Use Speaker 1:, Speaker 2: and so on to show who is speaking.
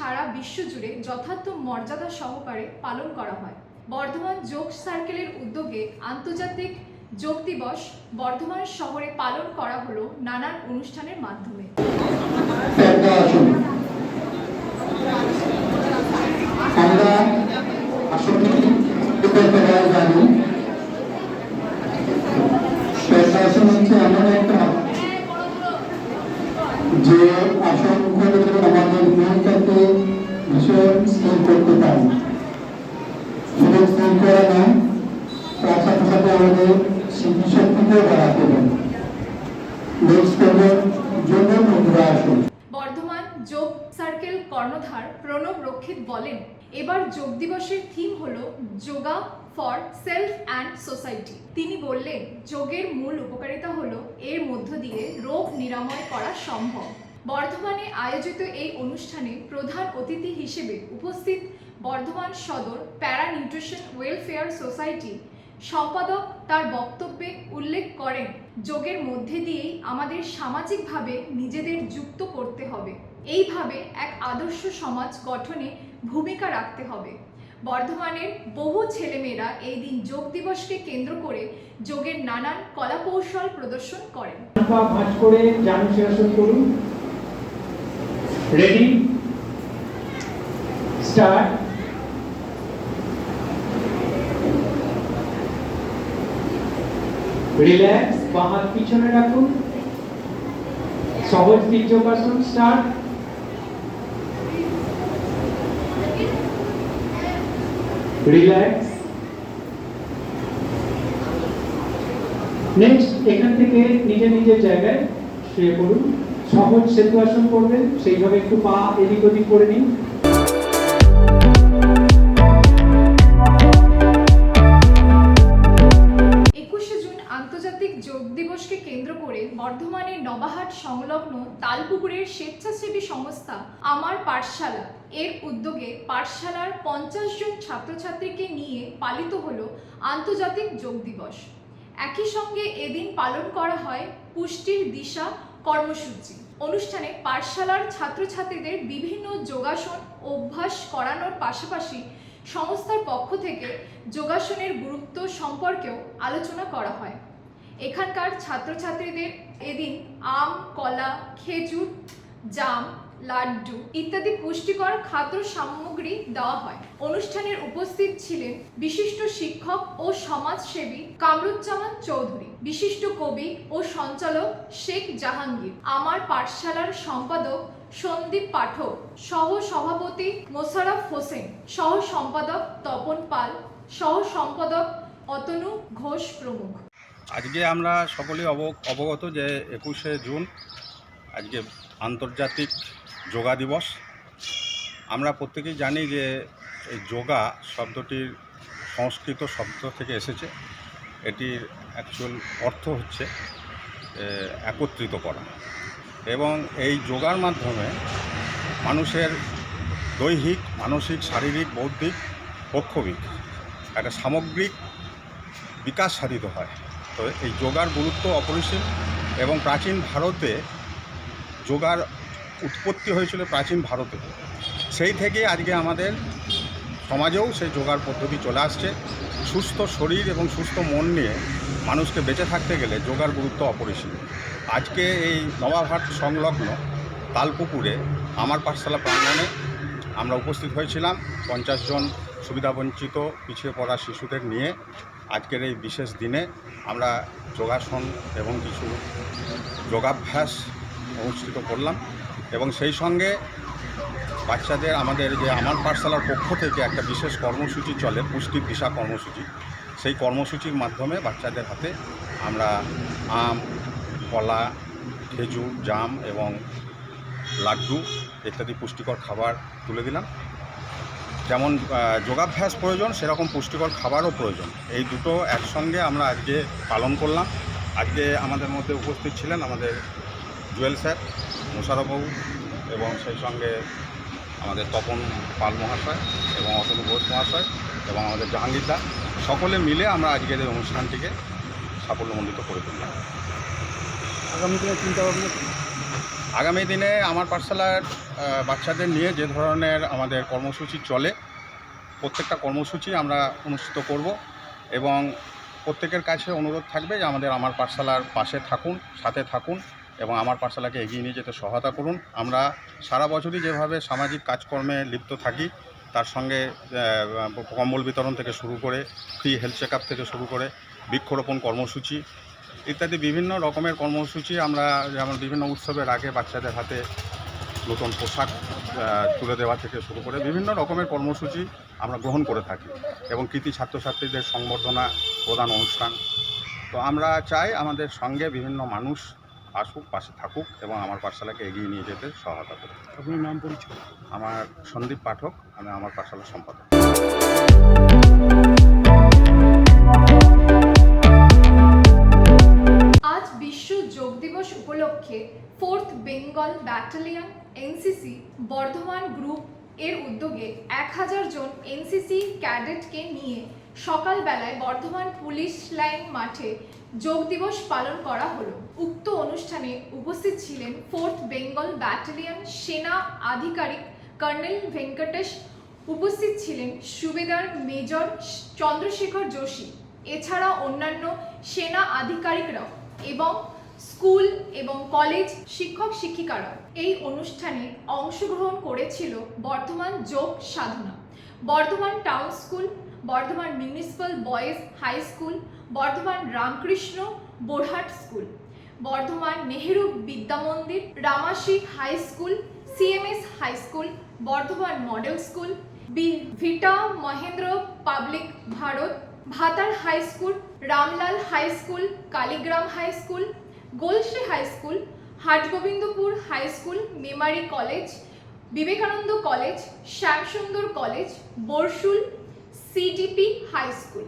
Speaker 1: সারা বিশ্ব জুড়ে যথার্থ মর্যাদা সহকারে পালন করা হয়। বর্ধমান যোগ সার্কেলের উদ্যোগে আন্তর্জাতিক যোগ দিবস বর্ধমান শহরে পালন করা হলো নানান অনুষ্ঠানের মাধ্যমে।
Speaker 2: যে আসন করে ভীষণ স্থির করতে পারে। শুধু স্থির করে না তার সাথে সাথে আমাদের স্মৃতিশক্তিকেও বাড়াতে পারে।
Speaker 1: বর্ধমান যোগ সার্কেল কর্ণধার প্রণব রক্ষিত বলেন, এবার যোগ দিবসের থিম হলো yoga for self and society তিনি বললেন, যোগের মূল উপকারিতা হলো এর মধ্য দিয়ে রোগ নিরাময় করা সম্ভব। বর্ধমানে আয়োজিত এই অনুষ্ঠানে প্রধান অতিথি হিসেবে উপস্থিত বর্ধমান সদর প্যারা নিউট্রিশন ওয়েলফেয়ার সোসাইটি সম্পাদক তার বক্তব্যে উল্লেখ করেন, যোগের মধ্যে দিয়েই আমাদের সামাজিকভাবে নিজেদের যুক্ত করতে হবে। এইভাবে এক আদর্শ সমাজ গঠনে ভূমিকা রাখতে হবে। বর্ধমানের বহু ছেলেমেয়েরা এই দিন যোগ দিবসকে কেন্দ্র করে যোগের নানান কলাকৌশল প্রদর্শন করেন।
Speaker 3: করুন। রেডি স্টার্ট রিল্যাক্স বা হাত পিছনে রাখুন। সহজ তির্যকাসন স্টার্ট রিল্যাক্স নেক্সট এখান থেকে নিজের নিজের জায়গায় শুয়ে পড়ুন। সহজ সেতু আসন করবেন, সেইভাবে একটু পা এদিক ওদিক করে নিন।
Speaker 1: বর্ধমানের নবাহাট সংলগ্ন তালপুকুরের স্বেচ্ছাসেবী সংস্থা আমার পাঠশালা এর উদ্যোগে পাঠশালার পঞ্চাশ জন ছাত্রছাত্রীকে নিয়ে পালিত হলো আন্তর্জাতিক যোগ দিবস। একই সঙ্গে এদিন পালন করা হয় পুষ্টির দিশা কর্মসূচি। অনুষ্ঠানে পাঠশালার ছাত্রছাত্রীদের বিভিন্ন যোগাসন অভ্যাস করানোর পাশাপাশি সংস্থার পক্ষ থেকে যোগাসনের গুরুত্ব সম্পর্কেও আলোচনা করা হয়। এখানকার ছাত্রছাত্রীদের এদিন আম, কলা, খেজুর, জাম লাড্ডু ইত্যাদি পুষ্টিকর খাদ্য সামগ্রী দেওয়া হয়। অনুষ্ঠানের উপস্থিত ছিলেন বিশিষ্ট শিক্ষক ও সমাজসেবী কামরুজ্জামান চৌধুরী, বিশিষ্ট কবি ও সঞ্চালক শেখ জাহাঙ্গীর, আমার পাঠশালার সম্পাদক সন্দীপ পাঠক সহ সভাপতি মোশারফ হোসেন সহ সম্পাদক তপন পাল সহ সম্পাদক অতনু ঘোষ প্রমুখ।
Speaker 4: আজকে আমরা সকলেই অব- অবগত যে একুশে জুন আজকে আন্তর্জাতিক যোগা দিবস। আমরা প্রত্যেকেই জানি যে এই যোগা শব্দটির সংস্কৃত শব্দ থেকে এসেছে। এটির অ্যাকচুয়াল অর্থ হচ্ছে একত্রিত করা। এবং এই যোগার মাধ্যমে মানুষের দৈহিক, মানসিক, শারীরিক, বৌদ্ধিক, পক্ষবিক একটা সামগ্রিক বিকাশ সাধিত হয়। তো এই যোগার গুরুত্ব অপরিসীম এবং প্রাচীন ভারতে যোগার উৎপত্তি হয়েছিল প্রাচীন ভারতে। সেই থেকে আজকে আমাদের সমাজেও সেই যোগার পদ্ধতি চলে আসছে। সুস্থ শরীর এবং সুস্থ মন নিয়ে মানুষকে বেঁচে থাকতে গেলে যোগার গুরুত্ব অপরিসীম। আজকে এই নবাবহাট সংলগ্ন তালপুকুরে আমার পাঠশালা প্রাঙ্গণে আমরা উপস্থিত হয়েছিলাম। পঞ্চাশ জন সুবিধাবঞ্চিত পিছিয়ে পড়া শিশুদের নিয়ে আজকের এই বিশেষ দিনে আমরা যোগাসন এবং কিছু যোগাভ্যাস অনুষ্ঠিত করলাম। এবং সেই সঙ্গে বাচ্চাদের আমাদের যে আমার পাঠশালার পক্ষ থেকে একটা বিশেষ কর্মসূচি চলে পুষ্টির দিশা কর্মসূচি। সেই কর্মসূচির মাধ্যমে বাচ্চাদের হাতে আমরা আম, কলা, খেজুর, জাম এবং লাড্ডু ইত্যাদি পুষ্টিকর খাবার তুলে দিলাম। যেমন যোগাভ্যাস প্রয়োজন, সেরকম পুষ্টিকর খাবারও প্রয়োজন। এই দুটো একসঙ্গে আমরা আজকে পালন করলাম। আজকে আমাদের মধ্যে উপস্থিত ছিলেন আমাদের জুয়েল স্যার। মোশারফবাবু এবং সেই সঙ্গে আমাদের তপন পাল মহাশয় এবং অতনু ঘোষ মহাশয় এবং আমাদের জাহাঙ্গীরদা সকলে মিলে আমরা আজকের এই অনুষ্ঠানটিকে সাফল্যমণ্ডিত করে তুললাম।
Speaker 2: আগামী দিনে চিন্তা ভাবনা
Speaker 4: আগামী দিনে আমার পাঠশালার বাচ্চাদের নিয়ে যে ধরনের আমাদের কর্মসূচি চলে প্রত্যেকটা কর্মসূচি আমরা অনুষ্ঠিত করব এবং প্রত্যেকের কাছে অনুরোধ থাকবে যে আমাদের আমার পাঠশালার পাশে থাকুন সাথে থাকুন। এবং আমার পাঠশালাকে এগিয়ে নিয়ে যেতে সহায়তা করুন। আমরা সারা বছরই যেভাবে সামাজিক কাজকর্মে লিপ্ত থাকি, তার সঙ্গে কম্বল বিতরণ থেকে শুরু করে ফ্রি হেলথ চেক থেকে শুরু করে, বৃক্ষরোপণ কর্মসূচি ইত্যাদি বিভিন্ন রকমের কর্মসূচি আমরা যেমন বিভিন্ন উৎসবের আগে বাচ্চাদের হাতে নতুন পোশাক তুলে দেওয়া থেকে শুরু করে বিভিন্ন রকমের কর্মসূচি আমরা গ্রহণ করে থাকি এবং কৃতি ছাত্রছাত্রীদের সংবর্ধনা প্রদান অনুষ্ঠান। তো আমরা চাই আমাদের সঙ্গে বিভিন্ন মানুষ আসুক পাশে থাকুক এবং আমার পাঠশালাকে এগিয়ে নিয়ে যেতে সহায়তা করুক।
Speaker 3: আপনার নাম পরিচয়?
Speaker 4: আমার সন্দীপ পাঠক আমি আমার পাঠশালার সম্পাদক।
Speaker 1: আজ বিশ্ব যোগ দিবস উপলক্ষে fourth Bengal battalion NCC Bardhaman group এর উদ্যোগে এক হাজার জন এনসিসি ক্যাডেটকে নিয়ে সকালবেলায় বর্ধমান পুলিশ লাইন মাঠে যোগ দিবস পালন করা হলো। উক্ত অনুষ্ঠানে উপস্থিত ছিলেন ফোর্থ বেঙ্গল ব্যাটালিয়ন সেনা আধিকারিক কর্নেল ভেঙ্কটেশ, উপস্থিত ছিলেন সুবেদার মেজর চন্দ্রশেখর যোশী, এছাড়া অন্যান্য সেনা আধিকারিকরাও এবং স্কুল এবং কলেজ শিক্ষক শিক্ষিকারা এই অনুষ্ঠানে অংশগ্রহণ করেছিল Bardhaman Yog Sadhana, Bardhaman town school Bardhaman municipal boys high school Bardhaman Ramakrishna Borhat school Bardhaman Nehru Vidya Mandir Ramasi high school CMS high school Bardhaman model school ভিটা Mahendra public Bharat, Bhatar high school Ramlal high school Kaligram high school Golshri high school, Hatgobindapur high school, Memari college, Vivekananda college, Shyamsundar college, Barshul CDP high school.